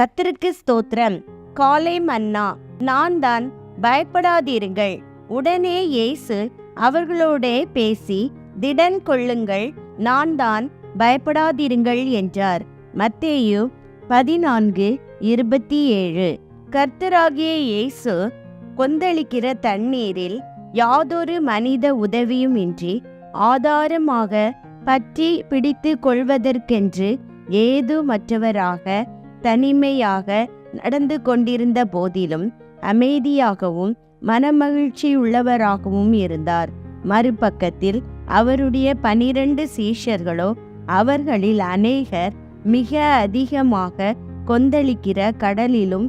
கத்திருக்கு ஸ்தோத்திரம். காலை மன்னா நான் தான் பயப்படாதீருங்கள் உடனே இயேசு அவர்களோடே பேசி திடன் கொள்ளுங்கள் நான் தான் பயப்படாதிருங்கள் என்றார். மத்தேயு பதினான்கு இருபத்தி ஏழு கர்த்தராகிய இயேசு கொந்தளிக்கிற தண்ணீரில் யாதொரு மனித உதவியும் இன்றி ஆதாரமாக பற்றி பிடித்து கொள்வதற்கென்று ஏதுமற்றவராக தனிமையாக நடந்து கொண்டிருந்த போதிலும் அமைதியாகவும் மனமகிழ்ச்சியுள்ளவராகவும் இருந்தார். மறுபக்கத்தில் அவருடைய பனிரெண்டு சீஷர்களோ அவர்களில் அநேகர் மிக அதிகமாக கொந்தளிக்கிற கடலிலும்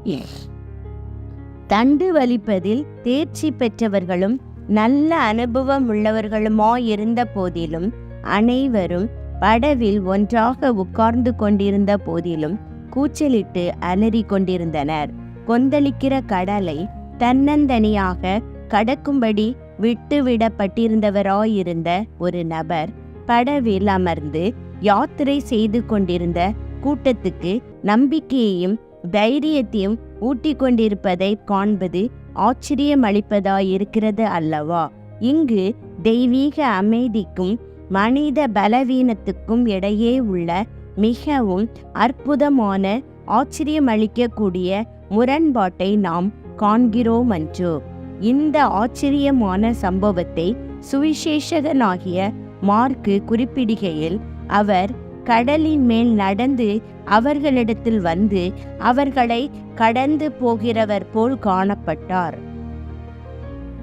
தண்டு வலிப்பதில் தேர்ச்சி பெற்றவர்களும் நல்ல அனுபவம் உள்ளவர்களுமாயிருந்த போதிலும் அனைவரும் படவில் ஒன்றாக உட்கார்ந்து கொண்டிருந்த போதிலும் கூச்சலிட்டு அலறி கொண்டிருந்தனர். கொந்தளிக்கிற கடலை தன்னந்தனியாக கடக்கும்படி விட்டுவிடப்பட்டிருந்தவராயிருந்த ஒரு நபர் படவில் அமர்ந்து யாத்திரை செய்து கொண்டிருந்த கூட்டத்துக்கு நம்பிக்கையையும் தைரியத்தையும் ஊட்டிக் கொண்டிருப்பதை காண்பது ஆச்சரியமளிப்பதாயிருக்கிறது அல்லவா? இங்கு தெய்வீக அமைதிக்கும் மனித பலவீனத்துக்கும் இடையே உள்ள மிகவும் அற்புதமான ஆச்சரியமளிக்கக்கூடிய முரண்பாட்டை நாம் காண்கிறோம் அன்று இந்த ஆச்சரியமான சம்பவத்தை சுவிசேஷகனாகிய மார்க்கு குறிப்பிடுகையில் அவர் கடலின் மேல் நடந்து அவர்களிடத்தில் வந்து அவர்களை கடந்து போகிறவர் போல் காணப்பட்டார்.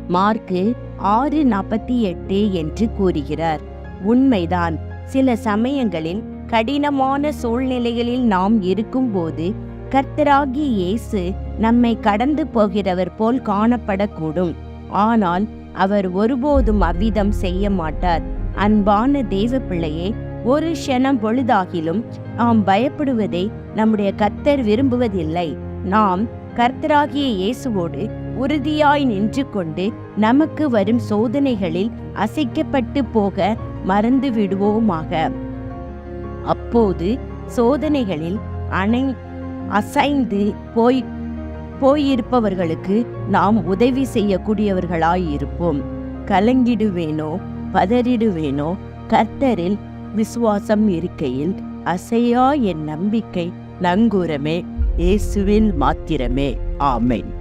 மார்க்கு ஆறு நாற்பத்தி எட்டு என்று கூறுகிறார். உண்மைதான். சில சமயங்களில் கடினமான சூழ்நிலைகளில் நாம் இருக்கும்போது கர்த்தராகி இயேசு நம்மை கடந்து போகிறவர் போல் காணப்படக்கூடும். ஆனால் அவர் ஒருபோதும் அவ்விதம் செய்ய மாட்டார். அன்பான தேவ பிள்ளையே ஒரு க்ஷணம் பொழுதாகிலும் நாம் பயப்படுவதை நம்முடைய கர்த்தர் விரும்புவதில்லை. நாம் கர்த்தராகிய இயேசுவோடு உறுதியாய் நின்று கொண்டு நமக்கு வரும் சோதனைகளில் அசைக்கப்பட்டு போக மறந்து விடுவோமாக அப்போது சோதனைகளில் அனை அசைந்து போய் போயிருப்பவர்களுக்கு நாம் உதவி செய்யக்கூடியவர்களாயிருப்போம். கலங்கிடுவேனோ பதறிடுவேனோ கர்த்தரில் விசுவாசம் இருக்கையில் அசையா என் நம்பிக்கை நங்கூரமே இயேசுவில் மாத்திரமே. ஆமேன்.